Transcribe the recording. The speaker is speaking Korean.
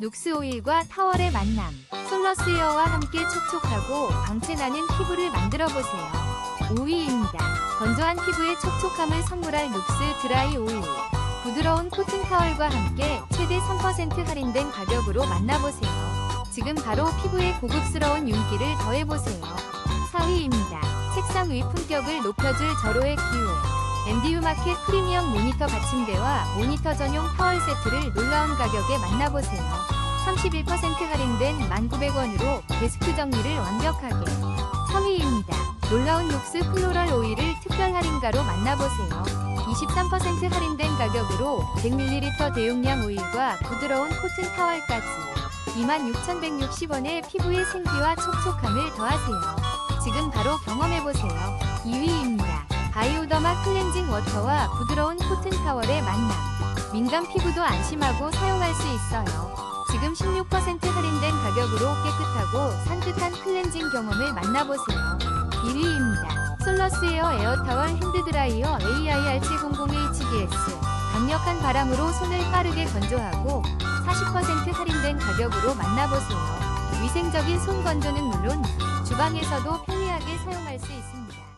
녹스 오일과 타월의 만남. 솔러스 에어와 함께 촉촉하고 광채나는 피부를 만들어 보세요. 5위입니다. 건조한 피부에 촉촉함을 선물할 녹스 드라이 오일. 부드러운 코튼 타월과 함께 최대 3% 할인된 가격으로 만나보세요. 지금 바로 피부에 고급스러운 윤기를 더해보세요. 4위입니다. 책상 위 품격을 높여줄 절호의 기회. MDU 마켓 프리미엄 모니터 받침대와 모니터 전용 타월 세트를 놀라운 가격에 만나보세요. 31% 할인된 1,900원으로 데스크 정리를 완벽하게. 3위입니다. 놀라운 녹스 플로럴 오일을 특별 할인가로 만나보세요. 23% 할인된 가격으로 100ml 대용량 오일과 부드러운 코튼 타월까지 26,160원에 피부의 생기와 촉촉함을 더하세요. 지금 바로 경험해보세요. 2위입니다. 바이오더마 클렌징 워터와 부드러운 코튼 타월의 만남. 민감 피부도 안심하고 사용할 수 있어요. 지금 16% 할인된 가격으로 깨끗하고 산뜻한 클렌징 경험을 만나보세요. 1위입니다. 솔러스 에어 에어타월 핸드드라이어 AIR700HDS. 강력한 바람으로 손을 빠르게 건조하고 40% 할인된 가격으로 만나보세요. 위생적인 손 건조는 물론 주방에서도 편리하게 사용할 수 있습니다.